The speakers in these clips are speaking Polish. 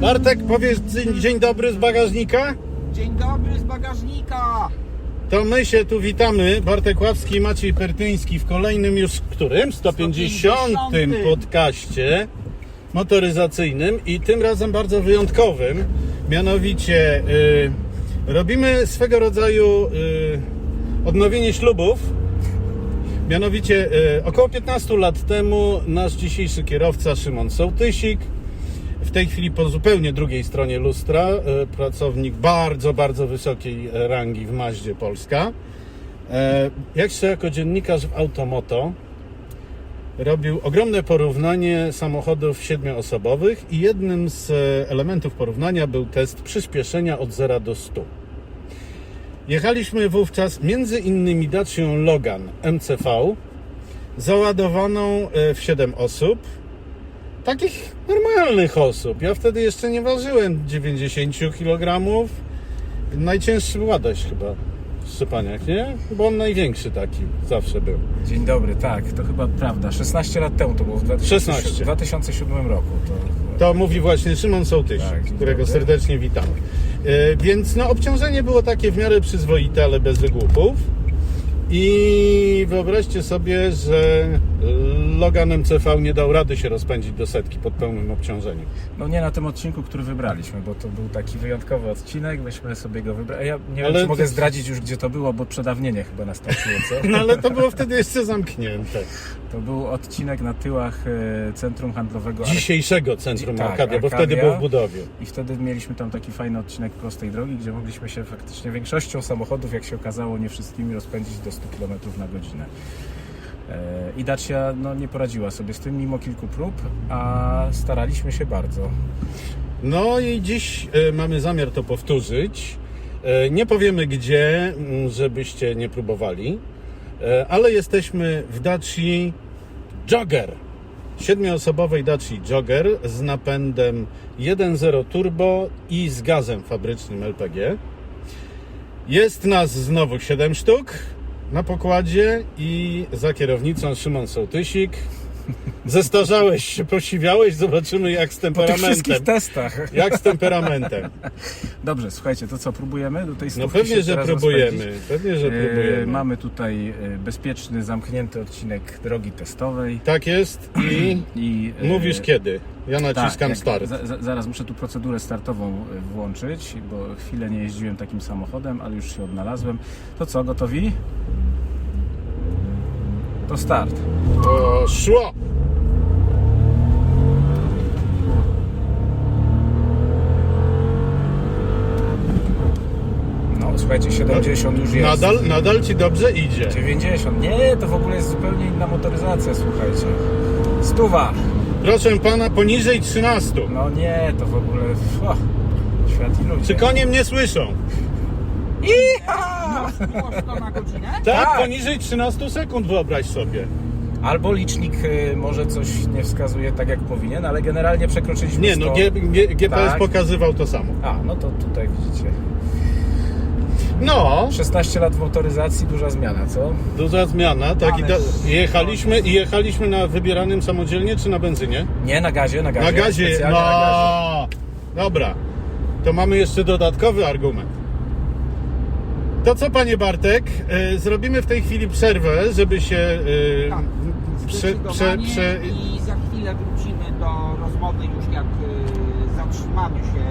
Bartek, powiedz dzień- dzień dobry z bagażnika? Dzień dobry z bagażnika! To my się tu witamy, Bartek Ławski i Maciej Pertyński w kolejnym już, którym? 150 150. podcaście motoryzacyjnym i tym razem bardzo wyjątkowym. Mianowicie y, robimy swego rodzaju y, odnowienie ślubów. Mianowicie y, około 15 lat temu nasz dzisiejszy kierowca Szymon Sołtysik w tej chwili po zupełnie drugiej stronie lustra, e, pracownik bardzo, bardzo wysokiej e, rangi w Maździe Polska. E, Jak się jako dziennikarz w Automoto robił ogromne porównanie samochodów siedmioosobowych i jednym z e, elementów porównania był test przyspieszenia od 0 do 100. Jechaliśmy wówczas między innymi Dacią Logan MCV załadowaną e, w 7 osób takich normalnych osób. Ja wtedy jeszcze nie ważyłem 90 kg. Najcięższy był Adaś chyba w Szczepaniach, nie? Bo on największy taki zawsze był. Dzień dobry, tak, to chyba prawda. 16 lat temu to było w 2007, 16. 2007 roku. To, To mówi właśnie Szymon Sołtyś, Tak, którego dobry. serdecznie witamy. E, Więc no, obciążenie było takie w miarę przyzwoite, ale bez wygłupów. I wyobraźcie sobie, że Logan MCV nie dał rady się rozpędzić do setki pod pełnym obciążeniem. no nie na tym odcinku, który wybraliśmy, bo to był taki wyjątkowy odcinek, myśmy sobie go wybrali. Ja nie Ale wiem, czy to- mogę zdradzić już, gdzie to było, bo przedawnienie chyba nastąpiło, co? No ale to było wtedy jeszcze zamknięte. To był odcinek na tyłach e, Centrum Handlowego Dzisiejszego Centrum Tak, Arkadia, bo Arkadia. wtedy był w budowie. I wtedy mieliśmy tam taki fajny odcinek prostej drogi, gdzie mogliśmy się faktycznie większością samochodów, jak się okazało, nie wszystkimi rozpędzić do 100 km na godzinę. E, I Dacia no, nie poradziła sobie z tym mimo kilku prób, a staraliśmy się bardzo. No i dziś e, mamy zamiar to powtórzyć. E, Nie powiemy gdzie, m, żebyście nie próbowali, ale jesteśmy w Daci Jogger. Siedmioosobowej Daci Jogger z napędem 1.0 turbo i z gazem fabrycznym LPG. Jest nas znowu 7 sztuk na pokładzie i za kierownicą Szymon Sołtysik. Zestarzałeś się, posiwiałeś, zobaczymy jak z Po tych temperamentem. wszystkich testach. Jak z temperamentem? Dobrze, słuchajcie, to co, próbujemy do tej No pewnie, że próbujemy. Pewnie, że E, próbujemy. Mamy tutaj e, bezpieczny, zamknięty odcinek drogi testowej. Tak jest i I, e, mówisz kiedy? Ja naciskam Tak, start. Za, za, zaraz muszę tu procedurę startową y, włączyć, bo chwilę nie jeździłem takim samochodem, ale już się odnalazłem. To co, gotowi? To start. O, szło! No, słuchajcie, 70 już jest. Nadal, nadal ci dobrze idzie. 90. Nie, to w ogóle jest zupełnie inna motoryzacja, słuchajcie. Stuwa. Proszę pana, poniżej 13. No nie, to w ogóle... O, świat i ludzie. Czy konie mnie słyszą? Było 100 na godzinę? Tak, Tak. poniżej 13 sekund wyobraź sobie. Albo licznik y, może coś nie wskazuje tak, jak powinien, ale generalnie przekroczyliśmy Nie, no 100. G, G, GPS Tak. pokazywał to samo. A, no to tutaj widzicie. No, 16 lat w motoryzacji, duża zmiana, co? duża zmiana. Tak, i da, jechaliśmy, i jechaliśmy na wybieranym samodzielnie czy na benzynie? Nie, na gazie, na gazie. Na gazie. specjalnie na gazie. No, dobra. To mamy jeszcze dodatkowy argument. To co, panie Bartek? E, Zrobimy w tej chwili przerwę, żeby się e, Tak, prze, prze, prze, i za chwilę wrócimy do rozmowy już jak y, zatrzymamy się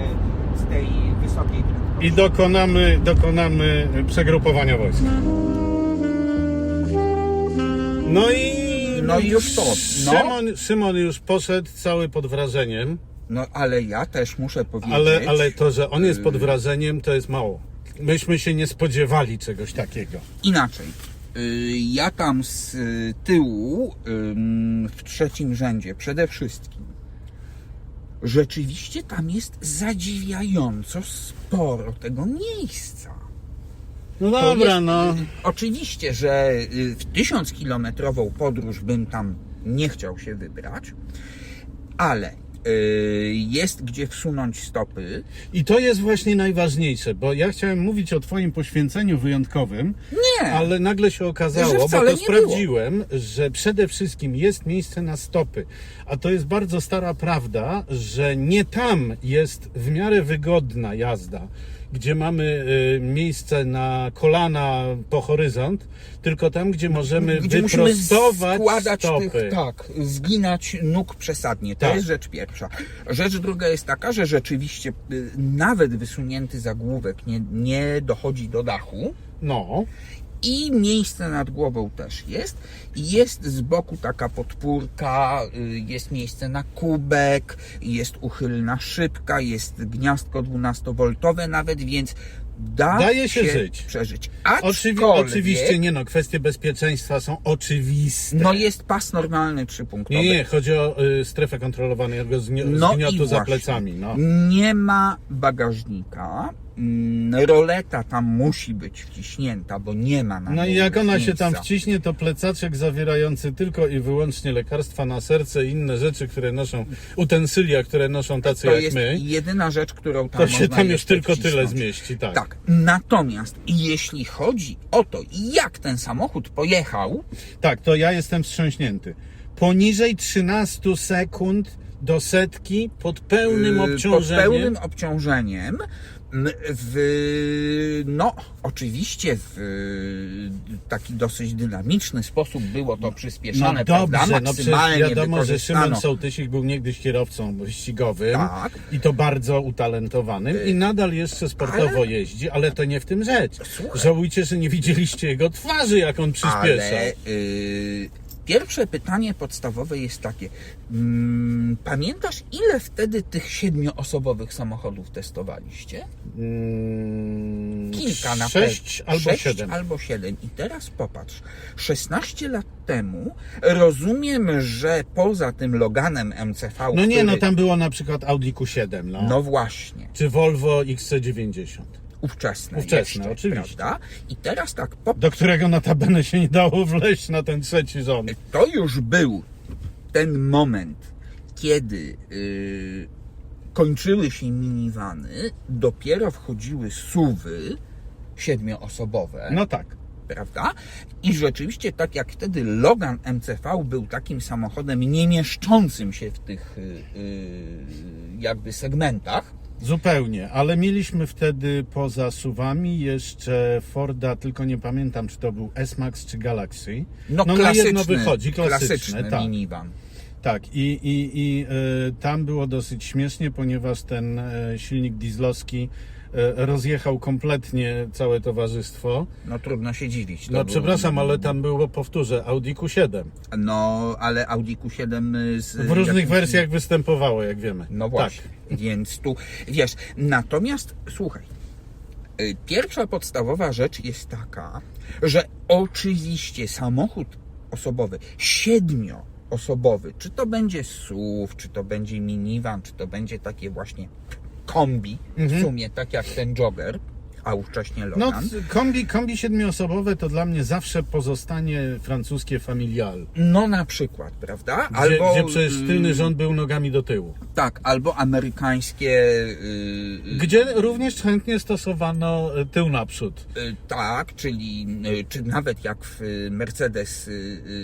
z tej wysokiej prędkości. i dokonamy, dokonamy przegrupowania wojsk. No i. No i już to. No. Szymon, Szymon już poszedł cały pod wrażeniem, No ale ja też muszę powiedzieć. ale, ale to, że on jest pod y, wrażeniem, to jest mało. Myśmy się nie spodziewali czegoś takiego. Inaczej. Y, Ja tam z tyłu, w trzecim rzędzie, przede wszystkim. Rzeczywiście tam jest zadziwiająco sporo tego miejsca. No To dobra, jest, no. y, Oczywiście, że y, w tysiąc kilometrową podróż bym tam nie chciał się wybrać, ale jest gdzie wsunąć stopy. I to jest właśnie najważniejsze, bo ja chciałem mówić o Twoim poświęceniu wyjątkowym, Nie, ale nagle się okazało, bo to sprawdziłem, że przede wszystkim jest miejsce na stopy. A to jest bardzo stara prawda, że nie tam jest w miarę wygodna jazda, gdzie mamy y, miejsce na kolana po horyzont, tylko tam, gdzie możemy gdzie wyprostować składać stopy. tych, tak, zginać nóg przesadnie. To Tak. jest rzecz pierwsza. Rzecz druga jest taka, że rzeczywiście y, nawet wysunięty zagłówek nie, nie dochodzi do dachu. No, I miejsce nad głową też jest. Jest z boku taka podpórka, y, jest miejsce na kubek, jest uchylna szybka, jest gniazdko 12V nawet, więc da Daje się żyć. przeżyć. Oczywi- oczywiście nie no, kwestie bezpieczeństwa są oczywiste. No jest pas normalny trzypunktowy. Nie, nie, chodzi o y, strefę kontrolowanego zgni- No zgniotu za właśnie. plecami. No. Nie ma bagażnika. Mm, Roleta tam musi być wciśnięta, bo nie ma na No i jak ona się tam wciśnie, to plecaczek zawierający tylko i wyłącznie lekarstwa na serce i inne rzeczy, które noszą, utensylia, które noszą tacy To jak jest my, jedyna rzecz, którą tam to się tam już tylko wcisnąć. tyle zmieści, tak. Tak. Natomiast jeśli chodzi o to, jak ten samochód pojechał, Tak, to ja jestem wstrząśnięty. Poniżej 13 sekund do setki pod pełnym yy, obciążeniem. pod pełnym obciążeniem, w, no oczywiście w y, taki dosyć dynamiczny sposób było to No przyspieszone, dobrze, prawda? no Maksymalnie wiadomo, że Szymon. Sołtysik był niegdyś kierowcą wyścigowym Tak. i to bardzo utalentowanym i nadal jeszcze sportowo ale- jeździ, ale to nie w tym rzecz. Słuchaj. Żałujcie, że nie widzieliście jego twarzy, jak on przyspiesza. Ale y, pierwsze pytanie podstawowe jest takie. Mm, pamiętasz, ile wtedy tych siedmioosobowych samochodów testowaliście? Mm, Kilka na Sześć pewno. albo Sześć siedem. albo siedem. I teraz popatrz. 16 lat temu rozumiem, że poza tym Loganem MCV. No nie, który, no tam było na przykład Audi Q7, no. No właśnie. Czy Volvo XC90, Ówczesne. Ówczesne, jeszcze, oczywiście. Prawda? I teraz tak, po, do którego notabene się nie dało wleźć na ten trzeci rząd. To już był ten moment, kiedy yy, kończyły się minivany, dopiero wchodziły suwy siedmioosobowe, No tak. prawda? I rzeczywiście, tak jak wtedy Logan MCV był takim samochodem nie mieszczącym się w tych yy, jakby segmentach, Zupełnie, ale mieliśmy wtedy poza suwami jeszcze Forda, tylko nie pamiętam, czy to był S-Max czy Galaxy. no, na klasyczny, jedno wychodzi, klasyczne, klasyczny tak. minivan. Tak, i, i, i y, tam było dosyć śmiesznie, ponieważ ten y, silnik dieslowski rozjechał kompletnie całe towarzystwo. No trudno się dziwić. to No był- przepraszam, ale tam było, powtórzę, Audi Q7. No, ale Audi Q7 z W różnych jakimś- wersjach występowało, jak wiemy. No właśnie. Więc tu, wiesz, natomiast słuchaj, y, pierwsza podstawowa rzecz jest taka, że oczywiście samochód osobowy, siedmioosobowy, czy to będzie SUV, czy to będzie minivan, czy to będzie takie właśnie kombi, w sumie tak jak ten jogger, a ówcześnie. No, Logan. c- kombi, kombi siedmioosobowe to dla mnie zawsze pozostanie francuskie familial. No na przykład, prawda? Gdzie, gdzie przecież y, tylny rząd był nogami do tyłu. Tak, albo amerykańskie. y, y, Gdzie również chętnie stosowano y, tył naprzód. y, tak, czyli y, czy nawet jak w Mercedes y,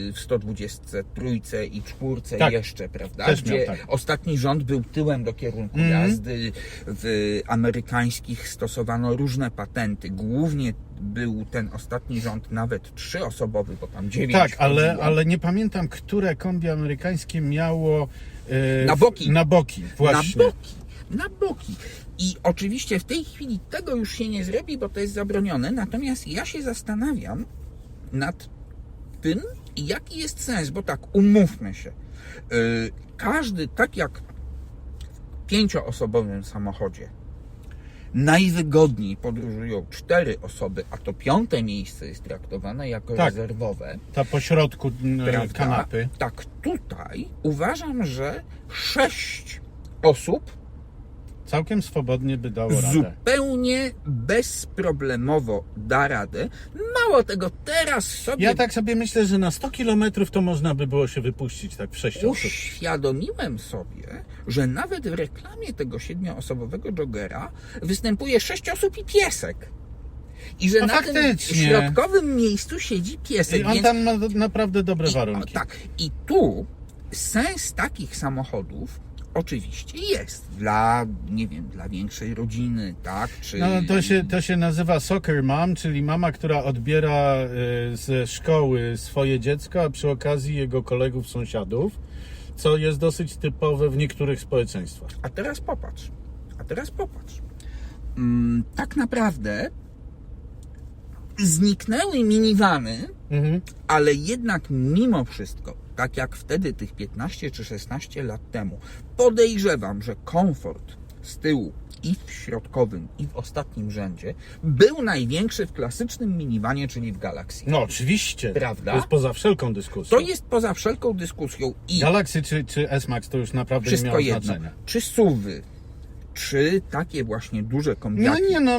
y, w 123 i 4 Tak. jeszcze, prawda? Też miał Gdzie tak. ostatni rząd był tyłem do kierunku Mhm. jazdy. W amerykańskich stosowano różne patenty. Głównie był ten ostatni rząd nawet trzyosobowy, bo tam dziewięć. Tak, ale, ale nie pamiętam, które kombi amerykańskie miało. y, Na boki. Na boki, właśnie. Na boki. Na boki. I oczywiście w tej chwili tego już się nie zrobi, bo to jest zabronione. Natomiast ja się zastanawiam nad tym, jaki jest sens, bo tak, umówmy się. Yy, każdy, tak jak w pięcioosobowym samochodzie, najwygodniej podróżują cztery osoby, a to piąte miejsce jest traktowane jako Tak. rezerwowe. Ta pośrodku Prawda? kanapy. Tak, tutaj uważam, że sześć osób Całkiem swobodnie by dało radę. Zupełnie bezproblemowo da radę. Mało tego, teraz sobie Ja tak sobie myślę, że na 100 km to można by było się wypuścić tak w 6 osób. uświadomiłem sobie, że nawet w reklamie tego siedmioosobowego jogera występuje sześć osób i piesek. I że No na tym faktycznie. środkowym miejscu siedzi piesek. I on więc tam ma naprawdę dobre I, warunki. o, tak. I tu sens takich samochodów oczywiście jest dla, nie wiem, dla większej rodziny, tak? Czy... No, to, się, to się nazywa soccer mom, czyli mama, która odbiera y, ze szkoły swoje dziecko, a przy okazji jego kolegów, sąsiadów, co jest dosyć typowe w niektórych społeczeństwach. A teraz popatrz. A teraz popatrz. Mm, tak naprawdę zniknęły minivany, Mhm. ale jednak mimo wszystko, tak jak wtedy tych 15 czy 16 lat temu, podejrzewam, że komfort z tyłu i w środkowym, i w ostatnim rzędzie był największy w klasycznym minivanie, czyli w Galaxy. No oczywiście. Prawda? To jest poza wszelką dyskusją. To jest poza wszelką dyskusją i Galaxy czy, czy S-Max to już naprawdę nie miało jedno. znaczenia. Czy suwy, czy takie właśnie duże No kombiaki, nie, no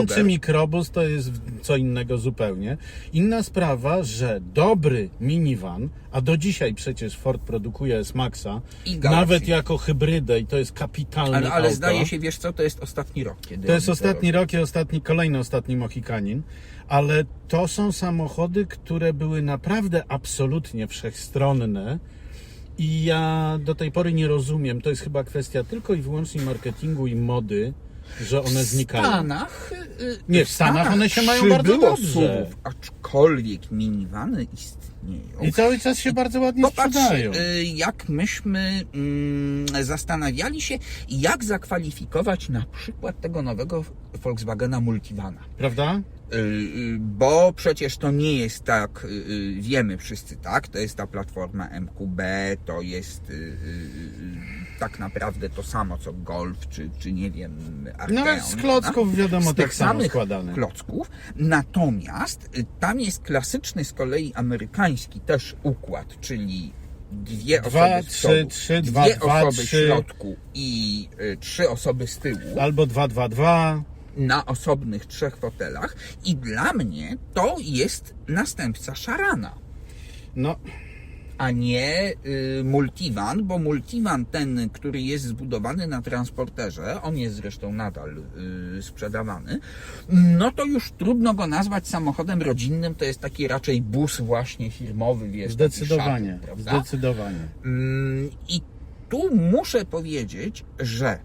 Jogger. czy mikrobus to jest co innego zupełnie. Inna sprawa, że dobry minivan, a do dzisiaj przecież Ford produkuje S-Maxa, nawet jako hybrydę i to jest kapitalne ale, ale auto. zdaje się, wiesz co, to jest ostatni rok, kiedy To jest ostatni rok i ostatni, kolejny ostatni Mohikanin, ale to są samochody, które były naprawdę absolutnie wszechstronne i ja do tej pory nie rozumiem, to jest chyba kwestia tylko i wyłącznie marketingu i mody, że one W znikają. Stanach, y, Nie, w Stanach one się mają bardzo przybyło dobrze. SUVów, aczkolwiek minivany istnieją. I cały czas się bardzo ładnie Popatrz, sprzedają. y, jak myśmy mm, zastanawiali się, jak zakwalifikować na przykład tego nowego Volkswagena Multivana. Prawda? Y, y, Bo przecież to nie jest tak, y, y, wiemy wszyscy, tak? To jest ta platforma MQB, to jest y, y, y, tak naprawdę to samo co Golf, czy, czy nie wiem, Arteon. No z klocków wiadomo z tak samo składane. klocków. Natomiast y, tam jest klasyczny z kolei amerykański też układ, czyli dwie Dwa, osoby z trzy, przodu, trzy, dwa, dwie dwa, osoby trzy. w środku i y, trzy osoby z tyłu Albo 222. na osobnych trzech fotelach i dla mnie to jest następca Sharana, No, a nie y, Multivan, bo Multivan ten, który jest zbudowany na transporterze, on jest zresztą nadal y, sprzedawany, no to już trudno go nazwać samochodem rodzinnym, to jest taki raczej bus właśnie firmowy, wiesz, zdecydowanie. prawda? Zdecydowanie. Mm, I tu muszę powiedzieć, że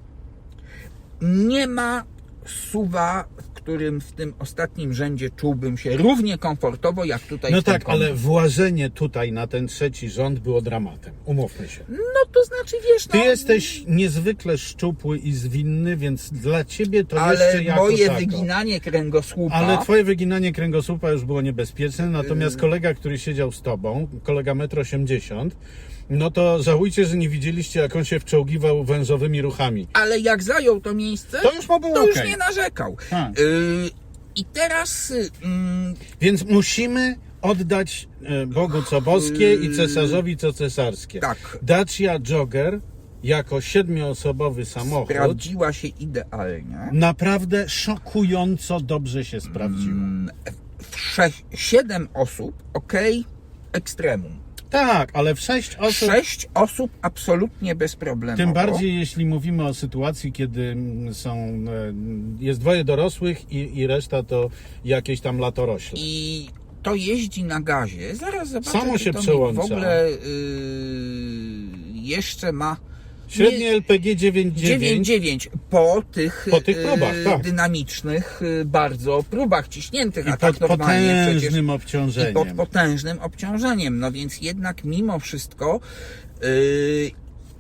nie ma suwa, w którym w tym ostatnim rzędzie czułbym się równie komfortowo, jak tutaj No w tak, ale włażenie tutaj na ten trzeci rząd było dramatem. Umówmy się. No to znaczy, wiesz, Ty no, jesteś niezwykle szczupły i zwinny, więc dla ciebie to ale jeszcze jako moje tako. wyginanie kręgosłupa... Ale twoje wyginanie kręgosłupa już było niebezpieczne, natomiast kolega, który siedział z tobą, kolega 1,80 m, no to żałujcie, że nie widzieliście, jak on się wczołgiwał wężowymi ruchami. Ale jak zajął to miejsce, To już mu było to już okej. nie narzekał. Y, I teraz... y, mm, Więc musimy oddać e, Bogu co boskie i cesarzowi co cesarskie. Tak. Dacia Jogger jako siedmioosobowy samochód sprawdziła się idealnie. naprawdę szokująco dobrze się sprawdziła. Mm, siedem osób, ok, ekstremum. Tak, ale w sześć osób Sześć osób absolutnie bezproblemowo. Tym bardziej, jeśli mówimy o sytuacji, kiedy mm, są, e, jest dwoje dorosłych i, i reszta to jakieś tam latorośle. I to jeździ na gazie. Zaraz zobaczę, Samo czy się to przełącza. w ogóle yy, jeszcze ma Średnie LPG 9.9. 9,9 po tych, Po tych próbach, tak. dynamicznych yy, bardzo próbach ciśniętych, I a tak pod normalnie przecież potężnym i obciążeniem. pod potężnym obciążeniem. No więc jednak mimo wszystko yy,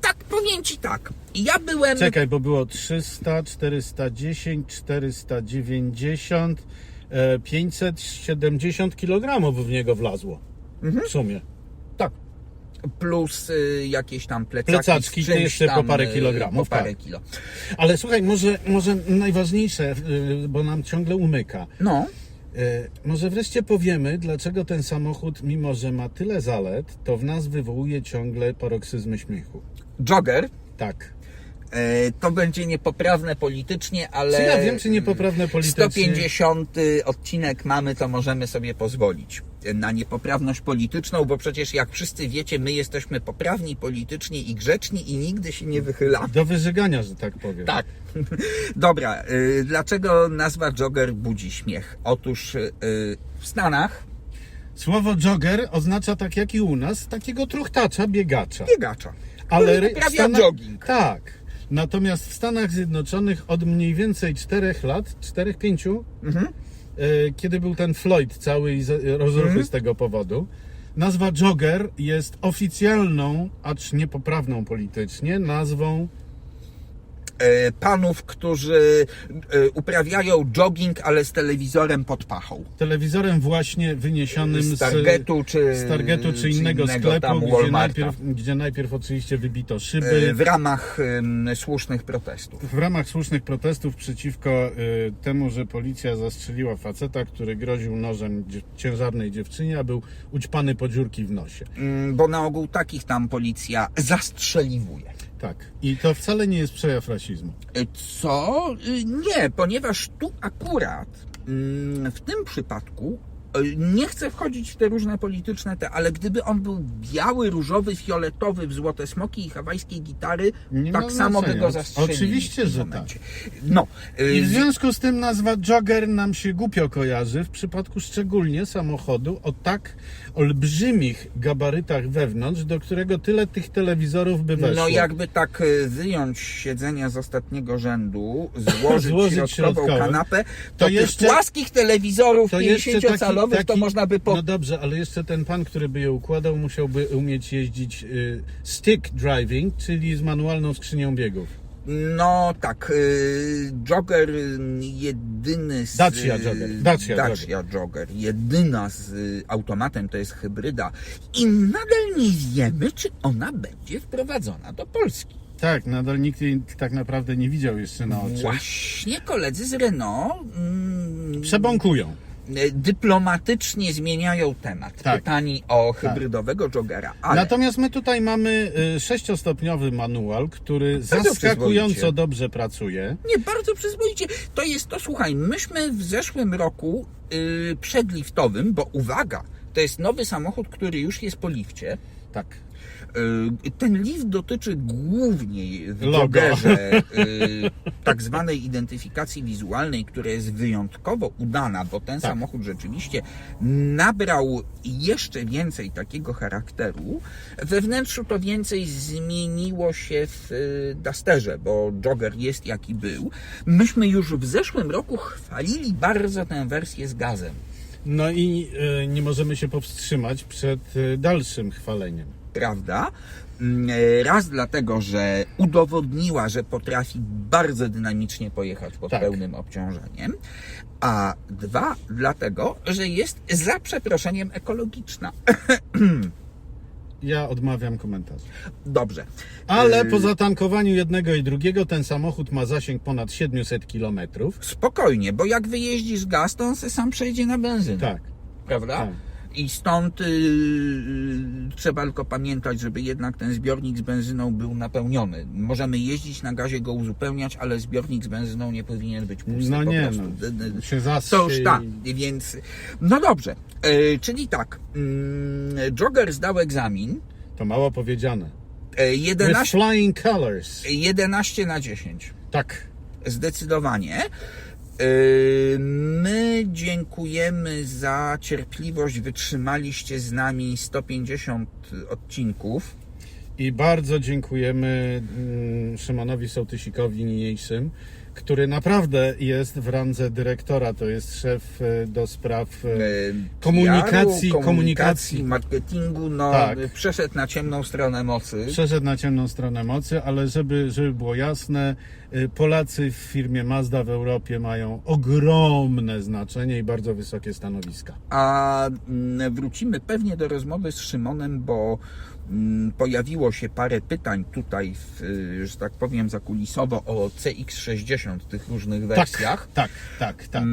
tak powiem ci tak. Ja byłem Czekaj, bo było 300, 410, 490, e, 570 kg w niego wlazło. Mhm. W sumie. Plus y, jakieś tam plecaki, Plecaczki, jeszcze po tam, parę y, kilogramów, Po parę tak. kilo. Ale słuchaj, może, może najważniejsze, y, bo nam ciągle umyka. No, Może wreszcie powiemy, dlaczego ten samochód, mimo że ma tyle zalet, to w nas wywołuje ciągle paroksyzmy śmiechu. jogger Tak. E, To będzie niepoprawne politycznie, ale Czy ja wiem, czy niepoprawne politycznie? 150 odcinek mamy, to możemy sobie pozwolić na niepoprawność polityczną, bo przecież jak wszyscy wiecie, my jesteśmy poprawni politycznie i grzeczni i nigdy się nie wychylamy. Do wyżygania, że tak powiem. Tak. Dobra, y, dlaczego nazwa jogger budzi śmiech? Otóż y, w Stanach Słowo jogger oznacza tak jak i u nas, takiego truchtacza, biegacza. biegacza, Ale uprawia Stanach- jogging. Tak. Natomiast w Stanach Zjednoczonych od mniej więcej 4 lat, 4-5, Mhm. e, kiedy był ten Floyd cały i rozruchy Mhm. z tego powodu, nazwa jogger jest oficjalną, acz niepoprawną politycznie, nazwą Panów, którzy e, uprawiają jogging, ale z telewizorem pod pachą. telewizorem właśnie wyniesionym Z Targetu czy, z Targetu czy innego, tam sklepu, gdzie najpierw, gdzie najpierw oczywiście wybito szyby. E, w ramach słusznych protestów. W ramach słusznych protestów przeciwko temu, że policja zastrzeliła faceta, który groził nożem ciężarnej dziewczynie, a był ućpany po dziurki w nosie. Mm, Bo na ogół takich tam policja zastrzeliwuje. Tak. I to wcale nie jest przejaw rasizmu. E, Co? Y, Nie, ponieważ tu akurat mm, w tym przypadku y, nie chcę wchodzić w te różne polityczne te, ale gdyby on był biały, różowy, fioletowy, w złote smoki i hawajskiej gitary, Nie tak samo by go zastrzelili. Oczywiście, że tak. No, I w związku z tym nazwa jogger nam się głupio kojarzy w przypadku szczególnie samochodu o tak olbrzymich gabarytach wewnątrz, do którego tyle tych telewizorów by weszło. No jakby tak y, wyjąć siedzenia z ostatniego rzędu, złożyć, Złożyć środkową kanapę, to, to jeszcze- płaskich telewizorów To jeszcze 50-calowych taki- to można by po... No dobrze, ale jeszcze ten pan, który by je układał, musiałby umieć jeździć y, stick driving, czyli z manualną skrzynią biegów. No tak, y, Jogger y, jedyny z... Dacia Jogger, Dacia Dacia Jogger. Jedyna z y, automatem to jest hybryda i nadal nie wiemy, czy ona będzie wprowadzona do Polski. Tak, nadal nikt jej tak naprawdę nie widział jeszcze na oczy. Właśnie koledzy z Renault mm, Przebąkują. Y, dyplomatycznie zmieniają temat. Tak. Pytani o hybrydowego Joggera, ale Natomiast my tutaj mamy y, sześciostopniowy manual, który Bardzo zaskakująco dobrze pracuje. Nie, bardzo przyzwoicie. To jest to, słuchaj, myśmy w zeszłym roku yy, przed liftowym, bo uwaga, to jest nowy samochód, który już jest po lifcie. Tak. Yy, Ten lift dotyczy głównie w Logo. Joggerze yy, tak zwanej identyfikacji wizualnej, która jest wyjątkowo udana, bo ten Tak. samochód rzeczywiście nabrał jeszcze więcej takiego charakteru. We wnętrzu to więcej zmieniło się w yy, Dusterze, bo Jogger jest jaki był. Myśmy już w zeszłym roku chwalili bardzo tę wersję z gazem. No i y, nie możemy się powstrzymać przed y, dalszym chwaleniem. Prawda? Mm, e, Raz dlatego, że udowodniła, że potrafi bardzo dynamicznie pojechać pod Tak. pełnym obciążeniem, a dwa dlatego, że jest za przeproszeniem ekologiczna. Ja odmawiam komentarzy. Dobrze. Ale Yy, po zatankowaniu jednego i drugiego ten samochód ma zasięg ponad 700 km. Spokojnie, bo jak wyjeździsz gaz, to on se sam przejdzie na benzynę. Tak. Prawda? Tak. I stąd yy, trzeba tylko pamiętać, żeby jednak ten zbiornik z benzyną był napełniony. Możemy jeździć na gazie, go uzupełniać, ale zbiornik z benzyną nie powinien być pusty. No po nie, prostu. no, się To już tak, więc... No dobrze, yy, czyli tak, yy, Jogger zdał egzamin, To mało powiedziane. yy, With 11, flying colors. 11 na 10. Tak. Zdecydowanie. Yy, My dziękujemy za cierpliwość. Wytrzymaliście z nami 150 odcinków. I bardzo dziękujemy mm, Szymonowi Sołtysikowi niniejszym, który naprawdę jest w randze dyrektora, to jest szef e, do spraw Yy, Komunikacji, PR-u, komunikacji. marketingu. No, Tak. przeszedł na ciemną stronę mocy. przeszedł na ciemną stronę mocy, ale żeby, żeby było jasne, Polacy w firmie Mazda w Europie mają ogromne znaczenie i bardzo wysokie stanowiska. A mm, wrócimy pewnie do rozmowy z Szymonem, bo mm, pojawiło się parę pytań tutaj, w, y, że tak powiem, zakulisowo o CX60, tych różnych wersjach. Tak, tak, tak, tak.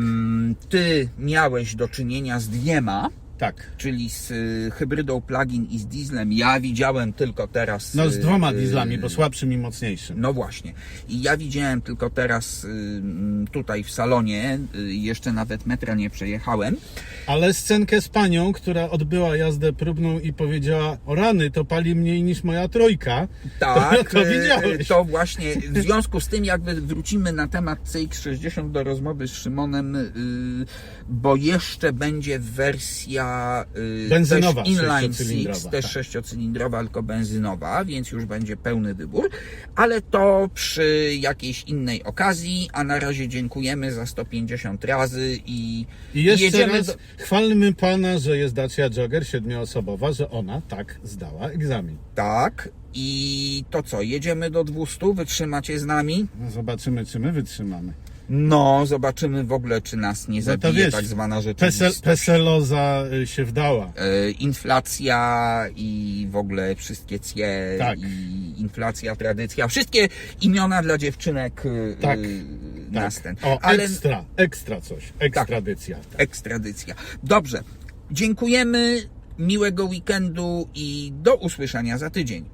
Ty miałeś do czynienia z dwiema. Tak. czyli z y, hybrydą plug-in i z dieslem. Ja widziałem tylko teraz. No z dwoma y, dieslami, bo słabszym i mocniejszym. No właśnie. I ja widziałem tylko teraz y, tutaj w salonie, jeszcze nawet metra nie przejechałem. Ale scenkę z panią, która odbyła jazdę próbną i powiedziała, o rany, to pali mniej niż moja trójka. Tak, to y, widziałeś. to właśnie w związku z tym jakby wrócimy na temat CX-60 do rozmowy z Szymonem, bo jeszcze będzie wersja y, Benzynowa, też inline six, też tak. sześciocylindrowa, tylko benzynowa, więc już będzie pełny wybór, ale to przy jakiejś innej okazji, a na razie dziękujemy za 150 razy i, I jeszcze jedziemy raz chwalmy pana, że jest Dacia Jogger siedmioosobowa, że ona tak zdała egzamin. Tak, i to co, jedziemy do 200, wytrzymacie z nami? No Zobaczymy, czy my wytrzymamy. No, zobaczymy w ogóle, czy nas nie No to zabije wiesz, tak zwana rzeczywistość. peseloza y, się wdała. E, inflacja i w ogóle wszystkie cie Tak. i inflacja, tradycja, wszystkie imiona dla dziewczynek e, Tak, e, nas ten. O, Ale ekstra, ekstra coś, ekstradycja. Tak. ekstradycja. Dobrze, dziękujemy, miłego weekendu i do usłyszenia za tydzień.